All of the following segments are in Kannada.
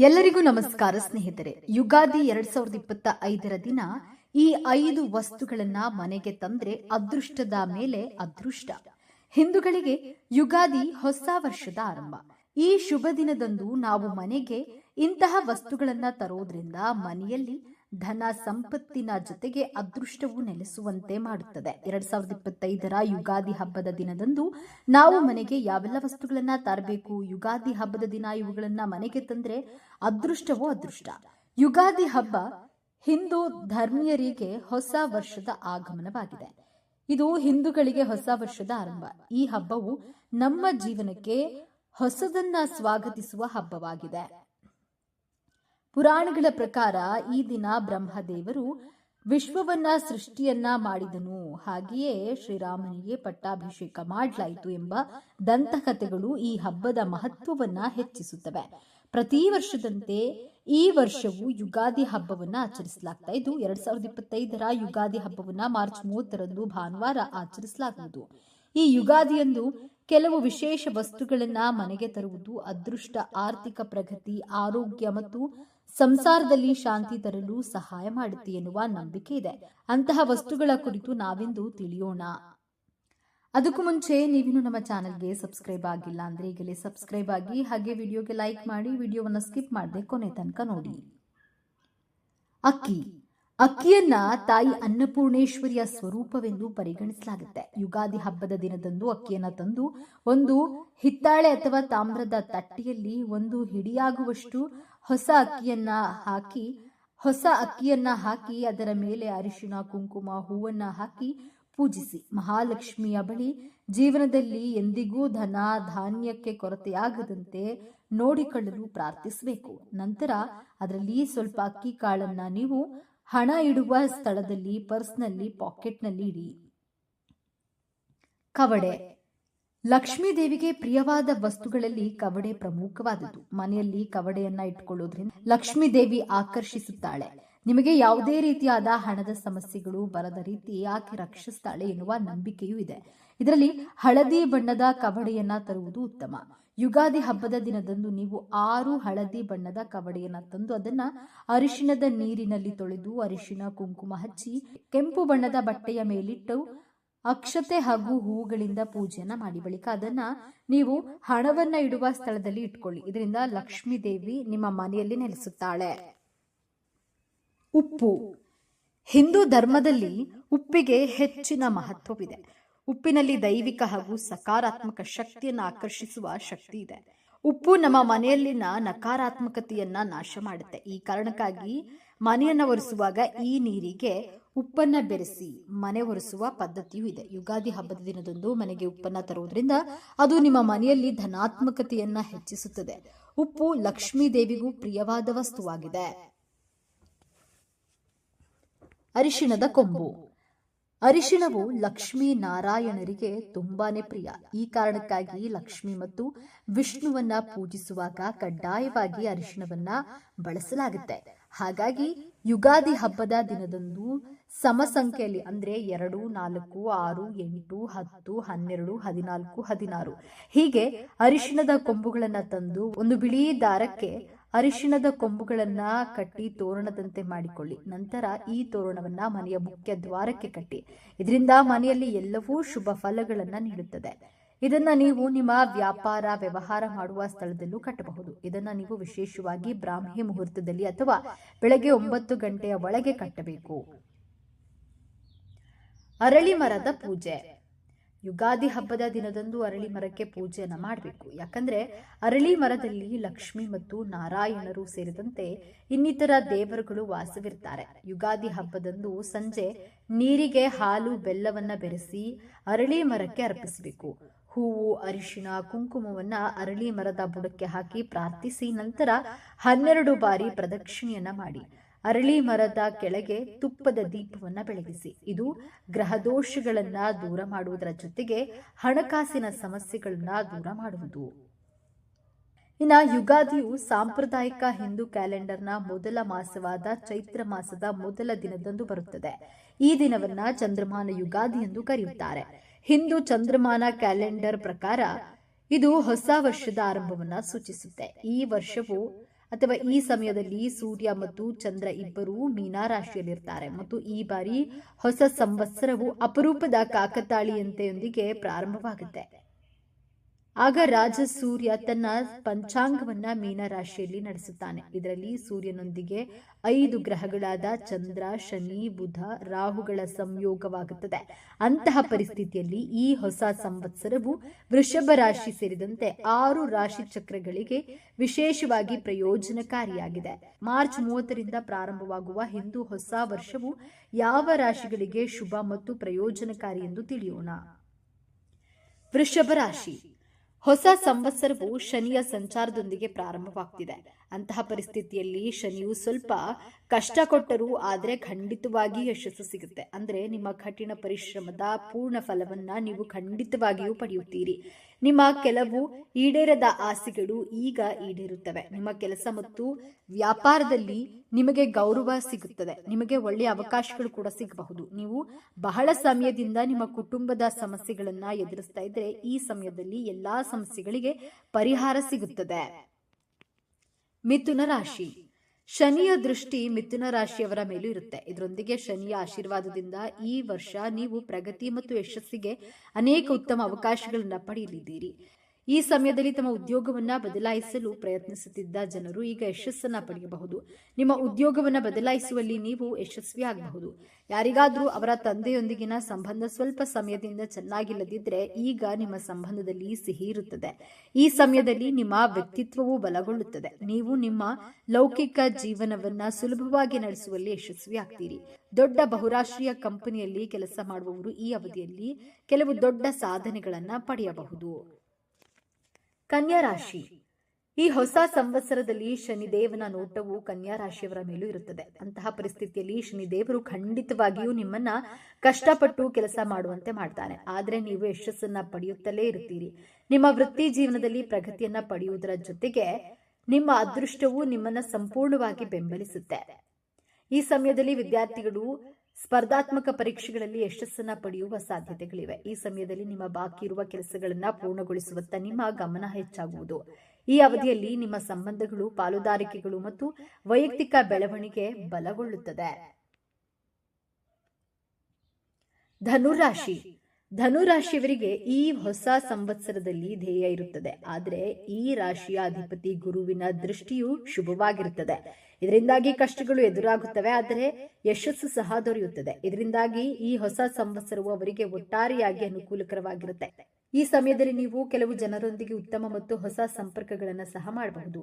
ಎಲ್ಲರಿಗೂ ನಮಸ್ಕಾರ ಸ್ನೇಹಿತರೆ. ಯುಗಾದಿ ಎರಡ್ ಸಾವಿರದ ಇಪ್ಪತ್ತ ಐದರ ದಿನ ಈ ಐದು ವಸ್ತುಗಳನ್ನ ಮನೆಗೆ ತಂದ್ರೆ ಅದೃಷ್ಟದ ಮೇಲೆ ಅದೃಷ್ಟ. ಹಿಂದೂಗಳಿಗೆ ಯುಗಾದಿ ಹೊಸ ವರ್ಷದ ಆರಂಭ. ಈ ಶುಭ ದಿನದಂದು ನಾವು ಮನೆಗೆ ಇಂತಹ ವಸ್ತುಗಳನ್ನ ತರೋದ್ರಿಂದ ಮನೆಯಲ್ಲಿ ಧನ ಸಂಪತ್ತಿನ ಜೊತೆಗೆ ಅದೃಷ್ಟವು ನೆಲೆಸುವಂತೆ ಮಾಡುತ್ತದೆ. ಎರಡ್ ಸಾವಿರದ ಇಪ್ಪತ್ತೈದರ ಯುಗಾದಿ ಹಬ್ಬದ ದಿನದಂದು ನಾವು ಮನೆಗೆ ಯಾವೆಲ್ಲ ವಸ್ತುಗಳನ್ನ ತರಬೇಕು, ಯುಗಾದಿ ಹಬ್ಬದ ದಿನ ಇವುಗಳನ್ನ ಮನೆಗೆ ತಂದ್ರೆ ಅದೃಷ್ಟವೋ ಅದೃಷ್ಟ? ಯುಗಾದಿ ಹಬ್ಬ ಹಿಂದೂ ಧರ್ಮೀಯರಿಗೆ ಹೊಸ ವರ್ಷದ ಆಗಮನವಾಗಿದೆ. ಇದು ಹಿಂದೂಗಳಿಗೆ ಹೊಸ ವರ್ಷದ ಆರಂಭ. ಈ ಹಬ್ಬವು ನಮ್ಮ ಜೀವನಕ್ಕೆ ಹೊಸದನ್ನ ಸ್ವಾಗತಿಸುವ ಹಬ್ಬವಾಗಿದೆ. ಪುರಾಣಗಳ ಪ್ರಕಾರ ಈ ದಿನ ಬ್ರಹ್ಮದೇವರು ವಿಶ್ವವನ್ನ ಸೃಷ್ಟಿಯನ್ನ ಮಾಡಿದನು. ಹಾಗೆಯೇ ಶ್ರೀರಾಮನಿಗೆ ಪಟ್ಟಾಭಿಷೇಕ ಮಾಡಲಾಯಿತು ಎಂಬ ದಂತಕಥೆಗಳು ಈ ಹಬ್ಬದ ಮಹತ್ವವನ್ನ ಹೆಚ್ಚಿಸುತ್ತವೆ. ಪ್ರತಿ ವರ್ಷದಂತೆ ಈ ವರ್ಷವು ಯುಗಾದಿ ಹಬ್ಬವನ್ನ ಆಚರಿಸಲಾಗ್ತಾ ಇದ್ದು, ಎರಡ್ ಸಾವಿರದ ಇಪ್ಪತ್ತೈದರ ಯುಗಾದಿ ಹಬ್ಬವನ್ನ ಮಾರ್ಚ್ ಮೂವತ್ತರಂದು ಭಾನುವಾರ ಆಚರಿಸಲಾಗುವುದು. ಈ ಯುಗಾದಿಯಂದು ಕೆಲವು ವಿಶೇಷ ವಸ್ತುಗಳನ್ನ ಮನೆಗೆ ತರುವುದು ಅದೃಷ್ಟ, ಆರ್ಥಿಕ ಪ್ರಗತಿ, ಆರೋಗ್ಯ ಮತ್ತು ಸಂಸಾರದಲ್ಲಿ ಶಾಂತಿ ತರಲು ಸಹಾಯ ಮಾಡುತ್ತೆ ಎನ್ನುವ ನಂಬಿಕೆ ಇದೆ. ಅಂತಹ ವಸ್ತುಗಳ ಕುರಿತು ನಾವಿಂದು ತಿಳಿಯೋಣ. ಅದಕ್ಕೂ ಮುಂಚೆ ನೀವಿನ್ನು ನಮ್ಮ ಚಾನಲ್ಗೆ ಸಬ್ಸ್ಕ್ರೈಬ್ ಆಗಿಲ್ಲ ಅಂದ್ರೆ ಈಗಲೇ ಸಬ್ಸ್ಕ್ರೈಬ್ ಆಗಿ, ಹಾಗೆ ವಿಡಿಯೋಗೆ ಲೈಕ್ ಮಾಡಿ, ವಿಡಿಯೋವನ್ನು ಸ್ಕಿಪ್ ಮಾಡದೆ ಕೊನೆ ತನಕ ನೋಡಿ. ಅಕ್ಕಿ ಅಕ್ಕಿಯನ್ನ ತಾಯಿ ಅನ್ನಪೂರ್ಣೇಶ್ವರಿಯ ಸ್ವರೂಪವೆಂದು ಪರಿಗಣಿಸಲಾಗುತ್ತೆ. ಯುಗಾದಿ ಹಬ್ಬದ ದಿನದಂದು ಅಕ್ಕಿಯನ್ನ ತಂದು ಒಂದು ಹಿತ್ತಾಳೆ ಅಥವಾ ತಾಮ್ರದ ತಟ್ಟೆಯಲ್ಲಿ ಒಂದು ಹಿಡಿಯಾಗುವಷ್ಟು ಹೊಸ ಅಕ್ಕಿಯನ್ನ ಹಾಕಿ, ಹೊಸ ಅಕ್ಕಿಯನ್ನ ಹಾಕಿ, ಅದರ ಮೇಲೆ ಅರಿಶಿಣ, ಕುಂಕುಮ, ಹೂವನ್ನ ಹಾಕಿ ಪೂಜಿಸಿ. ಮಹಾಲಕ್ಷ್ಮಿಯ ಬಳಿ ಜೀವನದಲ್ಲಿ ಎಂದಿಗೂ ಧನ, ಧಾನ್ಯಕ್ಕೆ ಕೊರತೆಯಾಗದಂತೆ ನೋಡಿಕೊಳ್ಳಲು ಪ್ರಾರ್ಥಿಸಬೇಕು. ನಂತರ ಅದರಲ್ಲಿ ಸ್ವಲ್ಪ ಅಕ್ಕಿ ಕಾಳನ್ನ ನೀವು ಹಣ ಇಡುವ ಸ್ಥಳದಲ್ಲಿ, ಪರ್ಸ್ನಲ್ಲಿ, ಪಾಕೆಟ್ನಲ್ಲಿ ಇಡಿ. ಕವಡೆ. ಲಕ್ಷ್ಮೀ ದೇವಿಗೆ ಪ್ರಿಯವಾದ ವಸ್ತುಗಳಲ್ಲಿ ಕವಡೆ ಪ್ರಮುಖವಾದದ್ದು. ಮನೆಯಲ್ಲಿ ಕವಡೆಯನ್ನ ಇಟ್ಕೊಳ್ಳೋದ್ರಿಂದ ಲಕ್ಷ್ಮೀ ದೇವಿ ಆಕರ್ಷಿಸುತ್ತಾಳೆ. ನಿಮಗೆ ಯಾವುದೇ ರೀತಿಯಾದ ಹಣದ ಸಮಸ್ಯೆಗಳು ಬರದ ರೀತಿ ಆಕೆ ರಕ್ಷಿಸ್ತಾಳೆ ಎನ್ನುವ ನಂಬಿಕೆಯೂ ಇದೆ. ಇದರಲ್ಲಿ ಹಳದಿ ಬಣ್ಣದ ಕವಡೆಯನ್ನ ತರುವುದು ಉತ್ತಮ. ಯುಗಾದಿ ಹಬ್ಬದ ದಿನದಂದು ನೀವು ಆರು ಹಳದಿ ಬಣ್ಣದ ಕವಡೆಯನ್ನು ತಂದು ಅದನ್ನ ಅರಿಶಿಣದ ನೀರಿನಲ್ಲಿ ತೊಳೆದು ಅರಿಶಿಣ, ಕುಂಕುಮ ಹಚ್ಚಿ ಕೆಂಪು ಬಣ್ಣದ ಬಟ್ಟೆಯ ಮೇಲಿಟ್ಟು ಅಕ್ಷತೆ ಹಾಗೂ ಹೂವುಗಳಿಂದ ಪೂಜೆಯನ್ನ ಮಾಡಿ ಬಳಿಕ ಅದನ್ನ ನೀವು ಹಣವನ್ನ ಇಡುವ ಸ್ಥಳದಲ್ಲಿ ಇಟ್ಕೊಳ್ಳಿ. ಇದರಿಂದ ಲಕ್ಷ್ಮೀ ದೇವಿ ನಿಮ್ಮ ಮನೆಯಲ್ಲಿ ನೆಲೆಸುತ್ತಾಳೆ. ಉಪ್ಪು. ಹಿಂದೂ ಧರ್ಮದಲ್ಲಿ ಉಪ್ಪಿಗೆ ಹೆಚ್ಚಿನ ಮಹತ್ವವಿದೆ. ಉಪ್ಪಿನಲ್ಲಿ ದೈವಿಕ ಹಾಗೂ ಸಕಾರಾತ್ಮಕ ಶಕ್ತಿಯನ್ನು ಆಕರ್ಷಿಸುವ ಶಕ್ತಿ ಇದೆ. ಉಪ್ಪು ನಮ್ಮ ಮನೆಯಲ್ಲಿನ ನಕಾರಾತ್ಮಕತೆಯನ್ನ ನಾಶ ಮಾಡುತ್ತೆ. ಈ ಕಾರಣಕ್ಕಾಗಿ ಮನೆಯನ್ನ ಒರೆಸುವಾಗ ಈ ನೀರಿಗೆ ಉಪ್ಪನ್ನ ಬೆರೆಸಿ ಮನೆ ಒರೆಸುವ ಪದ್ಧತಿಯೂ ಇದೆ. ಯುಗಾದಿ ಹಬ್ಬದ ದಿನದಂದು ಮನೆಗೆ ಉಪ್ಪನ್ನ ತರುವುದರಿಂದ ಅದು ನಿಮ್ಮ ಮನೆಯಲ್ಲಿ ಧನಾತ್ಮಕತೆಯನ್ನ ಹೆಚ್ಚಿಸುತ್ತದೆ. ಉಪ್ಪು ಲಕ್ಷ್ಮೀ ದೇವಿಗೂ ಪ್ರಿಯವಾದ ವಸ್ತುವಾಗಿದೆ. ಅರಿಶಿಣದ ಕೊಂಬು. ಅರಿಶಿಣವು ಲಕ್ಷ್ಮೀ ನಾರಾಯಣರಿಗೆ ತುಂಬಾನೇ ಪ್ರಿಯ. ಈ ಕಾರಣಕ್ಕಾಗಿ ಲಕ್ಷ್ಮಿ ಮತ್ತು ವಿಷ್ಣುವನ್ನ ಪೂಜಿಸುವಾಗ ಕಡ್ಡಾಯವಾಗಿ ಅರಿಶಿಣವನ್ನ ಬಳಸಲಾಗುತ್ತೆ. ಹಾಗಾಗಿ ಯುಗಾದಿ ಹಬ್ಬದ ದಿನದಂದು ಸಮ ಸಂಖ್ಯೆಯಲ್ಲಿ ಅಂದ್ರೆ ಎರಡು, ನಾಲ್ಕು, ಆರು, ಎಂಟು, ಹತ್ತು, ಹನ್ನೆರಡು, ಹದಿನಾಲ್ಕು, ಹದಿನಾರು ಹೀಗೆ ಅರಿಶಿಣದ ಕೊಂಬುಗಳನ್ನ ತಂದು ಒಂದು ಬಿಳಿ ದಾರಕ್ಕೆ ಅರಿಶಿಣದ ಕೊಂಬುಗಳನ್ನ ಕಟ್ಟಿ ತೋರಣದಂತೆ ಮಾಡಿಕೊಳ್ಳಿ. ನಂತರ ಈ ತೋರಣವನ್ನ ಮನೆಯ ಮುಖ್ಯ ದ್ವಾರಕ್ಕೆ ಕಟ್ಟಿ. ಇದರಿಂದ ಮನೆಯಲ್ಲಿ ಎಲ್ಲವೂ ಶುಭ ಫಲಗಳನ್ನ ನೀಡುತ್ತದೆ. ಇದನ್ನ ನೀವು ನಿಮ್ಮ ವ್ಯಾಪಾರ, ವ್ಯವಹಾರ ಮಾಡುವ ಸ್ಥಳದಲ್ಲೂ ಕಟ್ಟಬಹುದು. ಇದನ್ನ ನೀವು ವಿಶೇಷವಾಗಿ ಬ್ರಾಹ್ಮಿ ಮುಹೂರ್ತದಲ್ಲಿ ಅಥವಾ ಬೆಳಗ್ಗೆ ಒಂಬತ್ತು ಗಂಟೆಯ ಒಳಗೆ ಕಟ್ಟಬೇಕು. ಅರಳಿ ಮರದ ಪೂಜೆ. ಯುಗಾದಿ ಹಬ್ಬದ ದಿನದಂದು ಅರಳಿ ಮರಕ್ಕೆ ಪೂಜೆಯನ್ನು ಮಾಡಬೇಕು. ಯಾಕಂದ್ರೆ ಅರಳಿ ಮರದಲ್ಲಿ ಲಕ್ಷ್ಮಿ ಮತ್ತು ನಾರಾಯಣರು ಸೇರಿದಂತೆ ಇನ್ನಿತರ ದೇವರುಗಳು ವಾಸವಿರ್ತಾರೆ. ಯುಗಾದಿ ಹಬ್ಬದಂದು ಸಂಜೆ ನೀರಿಗೆ ಹಾಲು, ಬೆಲ್ಲವನ್ನ ಬೆರೆಸಿ ಅರಳಿ ಮರಕ್ಕೆ ಅರ್ಪಿಸಬೇಕು. ಹೂವು, ಅರಿಶಿಣ, ಕುಂಕುಮವನ್ನ ಅರಳಿ ಮರದ ಬುಡಕ್ಕೆ ಹಾಕಿ ಪ್ರಾರ್ಥಿಸಿ ನಂತರ ಹನ್ನೆರಡು ಬಾರಿ ಪ್ರದಕ್ಷಿಣೆಯನ್ನ ಮಾಡಿ. ಅರಳಿ ಮರದ ಕೆಳಗೆ ತುಪ್ಪದ ದೀಪವನ್ನ ಬೆಳಗಿಸಿ. ಇದು ಗ್ರಹದೋಷಗಳನ್ನ ದೂರ ಮಾಡುವುದರ ಜೊತೆಗೆ ಹಣಕಾಸಿನ ಸಮಸ್ಯೆಗಳನ್ನ ದೂರ ಮಾಡುವುದು. ಇನ್ನು ಯುಗಾದಿಯು ಸಾಂಪ್ರದಾಯಿಕ ಹಿಂದೂ ಕ್ಯಾಲೆಂಡರ್ನ ಮೊದಲ ಮಾಸವಾದ ಚೈತ್ರ ಮಾಸದ ಮೊದಲ ದಿನದಂದು ಬರುತ್ತದೆ. ಈ ದಿನವನ್ನ ಚಂದ್ರಮಾನ ಯುಗಾದಿ ಎಂದು ಕರೆಯುತ್ತಾರೆ. ಹಿಂದೂ ಚಂದ್ರಮಾನ ಕ್ಯಾಲೆಂಡರ್ ಪ್ರಕಾರ ಇದು ಹೊಸ ವರ್ಷದ ಆರಂಭವನ್ನ ಸೂಚಿಸುತ್ತೆ. ಈ ವರ್ಷವು ಅಥವಾ ಈ ಸಮಯದಲ್ಲಿ ಸೂರ್ಯ ಮತ್ತು ಚಂದ್ರ ಇಬ್ಬರೂ ಮೀನಾ ರಾಶಿಯಲ್ಲಿರ್ತಾರೆ ಮತ್ತು ಈ ಬಾರಿ ಹೊಸ ಸಂವತ್ಸರವು ಅಪರೂಪದ ಕಾಕತಾಳಿಯಂತೆಯೊಂದಿಗೆ ಪ್ರಾರಂಭವಾಗುತ್ತೆ. ಆಗ ರಾಜ ಸೂರ್ಯ ತನ್ನ ಪಂಚಾಂಗವನ್ನ ಮೀನ ರಾಶಿಯಲ್ಲಿ ನಡೆಸುತ್ತಾನೆ. ಇದರಲ್ಲಿ ಸೂರ್ಯನೊಂದಿಗೆ ಐದು ಗ್ರಹಗಳಾದ ಚಂದ್ರ, ಶನಿ, ಬುಧ, ರಾಹುಗಳ ಸಂಯೋಗವಾಗುತ್ತದೆ. ಅಂತಹ ಪರಿಸ್ಥಿತಿಯಲ್ಲಿ ಈ ಹೊಸ ಸಂವತ್ಸರವು ವೃಷಭ ರಾಶಿ ಸೇರಿದಂತೆ ಆರು ರಾಶಿ ಚಕ್ರಗಳಿಗೆ ವಿಶೇಷವಾಗಿ ಪ್ರಯೋಜನಕಾರಿಯಾಗಿದೆ. ಮಾರ್ಚ್ ಮೂವತ್ತರಿಂದ ಪ್ರಾರಂಭವಾಗುವ ಹಿಂದೂ ಹೊಸ ವರ್ಷವು ಯಾವ ರಾಶಿಗಳಿಗೆ ಶುಭ ಮತ್ತು ಪ್ರಯೋಜನಕಾರಿ ಎಂದು ತಿಳಿಯೋಣ. ವೃಷಭ ರಾಶಿ. ಹೊಸ ಸಂವತ್ಸರವು ಶನಿಯ ಸಂಚಾರದೊಂದಿಗೆ ಪ್ರಾರಂಭವಾಗ್ತಿದೆ. ಅಂತಹ ಪರಿಸ್ಥಿತಿಯಲ್ಲಿ ಶನಿಯು ಸ್ವಲ್ಪ ಕಷ್ಟ ಕೊಟ್ಟರೂ ಆದರೆ ಖಂಡಿತವಾಗಿ ಯಶಸ್ಸು ಸಿಗುತ್ತೆ. ಅಂದ್ರೆ ನಿಮ್ಮ ಕಠಿಣ ಪರಿಶ್ರಮದ ಪೂರ್ಣ ಫಲವನ್ನ ನೀವು ಖಂಡಿತವಾಗಿಯೂ ಪಡೆಯುತ್ತೀರಿ. ನಿಮ್ಮ ಕೆಲವು ಈಡೇರದ ಆಸೆಗಳು ಈಗ ಈಡೇರುತ್ತವೆ. ನಿಮ್ಮ ಕೆಲಸ ಮತ್ತು ವ್ಯಾಪಾರದಲ್ಲಿ ನಿಮಗೆ ಗೌರವ ಸಿಗುತ್ತದೆ. ನಿಮಗೆ ಒಳ್ಳೆಯ ಅವಕಾಶಗಳು ಕೂಡ ಸಿಗಬಹುದು. ನೀವು ಬಹಳ ಸಮಯದಿಂದ ನಿಮ್ಮ ಕುಟುಂಬದ ಸಮಸ್ಯೆಗಳನ್ನ ಎದುರಿಸ್ತಾ ಇದ್ರೆ ಈ ಸಮಯದಲ್ಲಿ ಎಲ್ಲಾ ಸಮಸ್ಯೆಗಳಿಗೆ ಪರಿಹಾರ ಸಿಗುತ್ತದೆ. ಮಿಥುನ ರಾಶಿ. ಶನಿಯ ದೃಷ್ಟಿ ಮಿಥುನ ರಾಶಿಯವರ ಮೇಲೂ ಇರುತ್ತೆ. ಇದರೊಂದಿಗೆ ಶನಿಯ ಆಶೀರ್ವಾದದಿಂದ ಈ ವರ್ಷ ನೀವು ಪ್ರಗತಿ ಮತ್ತು ಯಶಸ್ಸಿಗೆ ಅನೇಕ ಉತ್ತಮ ಅವಕಾಶಗಳನ್ನ ಪಡೆಯಲಿದ್ದೀರಿ. ಈ ಸಮಯದಲ್ಲಿ ತಮ್ಮ ಉದ್ಯೋಗವನ್ನ ಬದಲಾಯಿಸಲು ಪ್ರಯತ್ನಿಸುತ್ತಿದ್ದ ಜನರು ಈಗ ಯಶಸ್ಸನ್ನ ಪಡೆಯಬಹುದು. ನಿಮ್ಮ ಉದ್ಯೋಗವನ್ನ ಬದಲಾಯಿಸುವಲ್ಲಿ ನೀವು ಯಶಸ್ವಿ ಆಗಬಹುದು. ಯಾರಿಗಾದ್ರೂ ಅವರ ತಂದೆಯೊಂದಿಗಿನ ಸಂಬಂಧ ಸ್ವಲ್ಪ ಸಮಯದಿಂದ ಚೆನ್ನಾಗಿಲ್ಲದಿದ್ದರೆ ಈಗ ನಿಮ್ಮ ಸಂಬಂಧದಲ್ಲಿ ಸಿಹಿ ಇರುತ್ತದೆ. ಈ ಸಮಯದಲ್ಲಿ ನಿಮ್ಮ ವ್ಯಕ್ತಿತ್ವವು ಬಲಗೊಳ್ಳುತ್ತದೆ. ನೀವು ನಿಮ್ಮ ಲೌಕಿಕ ಜೀವನವನ್ನ ಸುಲಭವಾಗಿ ನಡೆಸುವಲ್ಲಿ ಯಶಸ್ವಿ ಆಗ್ತೀರಿ. ದೊಡ್ಡ ಬಹುರಾಷ್ಟ್ರೀಯ ಕಂಪನಿಯಲ್ಲಿ ಕೆಲಸ ಮಾಡುವವರು ಈ ಅವಧಿಯಲ್ಲಿ ಕೆಲವು ದೊಡ್ಡ ಸಾಧನೆಗಳನ್ನು ಪಡೆಯಬಹುದು. ಕನ್ಯಾ ರಾಶಿ. ಈ ಹೊಸ ಸಂವತ್ಸರದಲ್ಲಿ ಶನಿದೇವನ ನೋಟವು ಕನ್ಯಾ ರಾಶಿಯವರ ಮೇಲೂ ಇರುತ್ತದೆ. ಅಂತಹ ಪರಿಸ್ಥಿತಿಯಲ್ಲಿ ಶನಿದೇವರು ಖಂಡಿತವಾಗಿಯೂ ನಿಮ್ಮನ್ನ ಕಷ್ಟಪಟ್ಟು ಕೆಲಸ ಮಾಡುವಂತೆ ಮಾಡ್ತಾನೆ. ಆದರೆ ನೀವು ಯಶಸ್ಸನ್ನ ಪಡೆಯುತ್ತಲೇ ಇರುತ್ತೀರಿ. ನಿಮ್ಮ ವೃತ್ತಿ ಜೀವನದಲ್ಲಿ ಪ್ರಗತಿಯನ್ನ ಪಡೆಯುವುದರ ಜೊತೆಗೆ ನಿಮ್ಮ ಅದೃಷ್ಟವು ನಿಮ್ಮನ್ನ ಸಂಪೂರ್ಣವಾಗಿ ಬೆಂಬಲಿಸುತ್ತೆ. ಈ ಸಮಯದಲ್ಲಿ ವಿದ್ಯಾರ್ಥಿಗಳು ಸ್ಪರ್ಧಾತ್ಮಕ ಪರೀಕ್ಷೆಗಳಲ್ಲಿ ಯಶಸ್ಸನ್ನ ಪಡೆಯುವ ಸಾಧ್ಯತೆಗಳಿವೆ. ಈ ಸಮಯದಲ್ಲಿ ನಿಮ್ಮ ಬಾಕಿ ಇರುವ ಕೆಲಸಗಳನ್ನ ಪೂರ್ಣಗೊಳಿಸುವತ್ತ ನಿಮ್ಮ ಗಮನ ಹೆಚ್ಚಾಗುವುದು. ಈ ಅವಧಿಯಲ್ಲಿ ನಿಮ್ಮ ಸಂಬಂಧಗಳು, ಪಾಲುದಾರಿಕೆಗಳು ಮತ್ತು ವೈಯಕ್ತಿಕ ಬೆಳವಣಿಗೆ ಬಲಗೊಳ್ಳುತ್ತದೆ. ಧನುರಾಶಿ. ಧನುರಾಶಿಯವರಿಗೆ ಈ ಹೊಸ ಸಂವತ್ಸರದಲ್ಲಿ ಧ್ಯೇಯ ಇರುತ್ತದೆ. ಆದರೆ ಈ ರಾಶಿಯ ಅಧಿಪತಿ ಗುರುವಿನ ದೃಷ್ಟಿಯು ಶುಭವಾಗಿರುತ್ತದೆ ಇದರಿಂದಾಗಿ ಕಷ್ಟಗಳು ಎದುರಾಗುತ್ತವೆ, ಆದರೆ ಯಶಸ್ಸು ಸಹ ದೊರೆಯುತ್ತದೆ. ಇದರಿಂದಾಗಿ ಈ ಹೊಸ ಸಂವತ್ಸರವು ಅವರಿಗೆ ಒಟ್ಟಾರೆಯಾಗಿ ಅನುಕೂಲಕರವಾಗಿರುತ್ತೆ. ಈ ಸಮಯದಲ್ಲಿ ನೀವು ಕೆಲವು ಜನರೊಂದಿಗೆ ಉತ್ತಮ ಮತ್ತು ಹೊಸ ಸಂಪರ್ಕಗಳನ್ನು ಸಹ ಮಾಡಬಹುದು.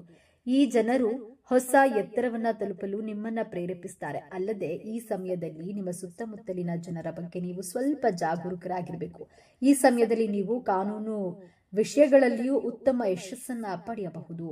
ಈ ಜನರು ಹೊಸ ಎತ್ತರವನ್ನ ತಲುಪಲು ನಿಮ್ಮನ್ನ ಪ್ರೇರೇಪಿಸ್ತಾರೆ. ಅಲ್ಲದೆ ಈ ಸಮಯದಲ್ಲಿ ನಿಮ್ಮ ಸುತ್ತಮುತ್ತಲಿನ ಜನರ ಬಗ್ಗೆ ನೀವು ಸ್ವಲ್ಪ ಜಾಗರೂಕರಾಗಿರಬೇಕು. ಈ ಸಮಯದಲ್ಲಿ ನೀವು ಕಾನೂನು ವಿಷಯಗಳಲ್ಲಿಯೂ ಉತ್ತಮ ಯಶಸ್ಸನ್ನ ಪಡೆಯಬಹುದು.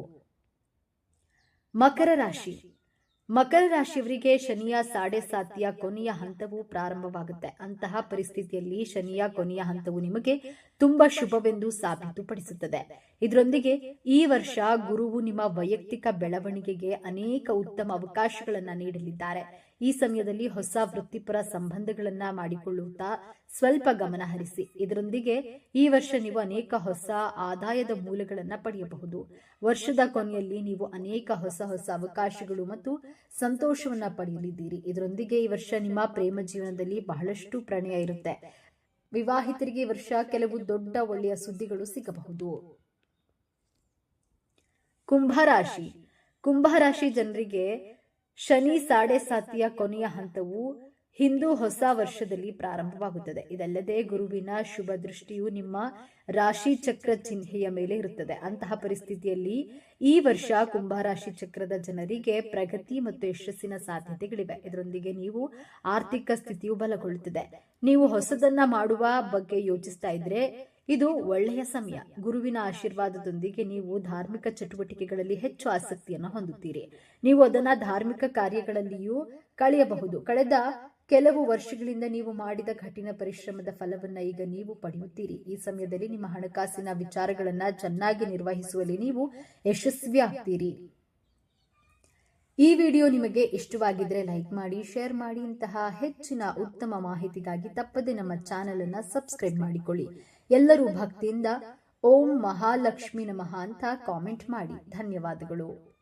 ಮಕರ ರಾಶಿ. ಮಕರ ರಾಶಿಯವರಿಗೆ ಶನಿಯ ಸಾಡೆ ಸಾತಿಯ ಕೊನೆಯ ಹಂತವು ಪ್ರಾರಂಭವಾಗುತ್ತೆ. ಅಂತಹ ಪರಿಸ್ಥಿತಿಯಲ್ಲಿ ಶನಿಯ ಕೊನೆಯ ಹಂತವು ನಿಮಗೆ ತುಂಬಾ ಶುಭವೆಂದು ಸಾಬೀತುಪಡಿಸುತ್ತದೆ. ಇದರೊಂದಿಗೆ ಈ ವರ್ಷ ಗುರುವು ನಿಮ್ಮ ವೈಯಕ್ತಿಕ ಬೆಳವಣಿಗೆಗೆ ಅನೇಕ ಉತ್ತಮ ಅವಕಾಶಗಳನ್ನ ನೀಡಲಿದ್ದಾರೆ. ಈ ಸಮಯದಲ್ಲಿ ಹೊಸ ವೃತ್ತಿಪರ ಸಂಬಂಧಗಳನ್ನ ಮಾಡಿಕೊಳ್ಳುತ್ತಾ ಸ್ವಲ್ಪ ಗಮನ ಹರಿಸಿ. ಇದರೊಂದಿಗೆ ಈ ವರ್ಷ ನೀವು ಅನೇಕ ಹೊಸ ಆದಾಯದ ಮೂಲಗಳನ್ನ ಪಡೆಯಬಹುದು. ವರ್ಷದ ಕೊನೆಯಲ್ಲಿ ನೀವು ಅನೇಕ ಹೊಸ ಹೊಸ ಅವಕಾಶಗಳು ಮತ್ತು ಸಂತೋಷವನ್ನ ಪಡೆಯಲಿದ್ದೀರಿ. ಇದರೊಂದಿಗೆ ಈ ವರ್ಷ ನಿಮ್ಮ ಪ್ರೇಮ ಜೀವನದಲ್ಲಿ ಬಹಳಷ್ಟು ಪ್ರಣಯ ಇರುತ್ತೆ. ವಿವಾಹಿತರಿಗೆ ವರ್ಷ ಕೆಲವು ದೊಡ್ಡ ಒಳ್ಳೆಯ ಸುದ್ದಿಗಳು ಸಿಗಬಹುದು. ಕುಂಭರಾಶಿ. ಕುಂಭರಾಶಿ ಜನರಿಗೆ ಶನಿ ಸಾಡೆ ಸಾತಿಯ ಕೊನೆಯ ಹಂತವು ಹಿಂದೂ ಹೊಸ ವರ್ಷದಲ್ಲಿ ಪ್ರಾರಂಭವಾಗುತ್ತದೆ. ಇದಲ್ಲದೆ ಗುರುವಿನ ಶುಭ ದೃಷ್ಟಿಯು ನಿಮ್ಮ ರಾಶಿ ಚಕ್ರ ಚಿಹ್ನೆಯ ಮೇಲೆ ಇರುತ್ತದೆ. ಅಂತಹ ಪರಿಸ್ಥಿತಿಯಲ್ಲಿ ಈ ವರ್ಷ ಕುಂಭರಾಶಿ ಚಕ್ರದ ಜನರಿಗೆ ಪ್ರಗತಿ ಮತ್ತು ಯಶಸ್ಸಿನ ಸಾಧ್ಯತೆಗಳಿವೆ. ಇದರೊಂದಿಗೆ ನೀವು ಆರ್ಥಿಕ ಸ್ಥಿತಿಯು ಬಲಗೊಳ್ಳುತ್ತಿದೆ. ನೀವು ಹೊಸದನ್ನ ಮಾಡುವ ಬಗ್ಗೆ ಯೋಚಿಸ್ತಾ ಇದ್ರೆ ಇದು ಒಳ್ಳೆಯ ಸಮಯ. ಗುರುವಿನ ಆಶೀರ್ವಾದದೊಂದಿಗೆ ನೀವು ಧಾರ್ಮಿಕ ಚಟುವಟಿಕೆಗಳಲ್ಲಿ ಹೆಚ್ಚು ಆಸಕ್ತಿಯನ್ನು ಹೊಂದುತ್ತೀರಿ. ನೀವು ಅದನ್ನ ಧಾರ್ಮಿಕ ಕಾರ್ಯಗಳಲ್ಲಿಯೂ ಕಳೆಯಬಹುದು. ಕಳೆದ ಕೆಲವು ವರ್ಷಗಳಿಂದ ನೀವು ಮಾಡಿದ ಕಠಿಣ ಪರಿಶ್ರಮದ ಫಲವನ್ನ ಈಗ ನೀವು ಪಡೆಯುತ್ತೀರಿ. ಈ ಸಮಯದಲ್ಲಿ ನಿಮ್ಮ ಹಣಕಾಸಿನ ವಿಚಾರಗಳನ್ನ ಚೆನ್ನಾಗಿ ನಿರ್ವಹಿಸುವಲ್ಲಿ ನೀವು ಆಗ್ತೀರಿ ಈ ವಿಡಿಯೋ ನಿಮಗೆ ಇಷ್ಟವಾಗಿದ್ರೆ ಲೈಕ್ ಮಾಡಿ, ಶೇರ್ ಮಾಡಿ. ಇಂತಹ ಹೆಚ್ಚಿನ ಉತ್ತಮ ಮಾಹಿತಿಗಾಗಿ ತಪ್ಪದೆ ನಮ್ಮ ಚಾನೆಲ್ ಅನ್ನ ಸಬ್ಸ್ಕ್ರೈಬ್ ಮಾಡಿಕೊಳ್ಳಿ. ಎಲ್ಲರೂ ಭಕ್ತಿಯಿಂದ ಓಂ ಮಹಾಲಕ್ಷ್ಮಿ ನಮಃ ಅಂತ ಕಾಮೆಂಟ್ ಮಾಡಿ. ಧನ್ಯವಾದಗಳು.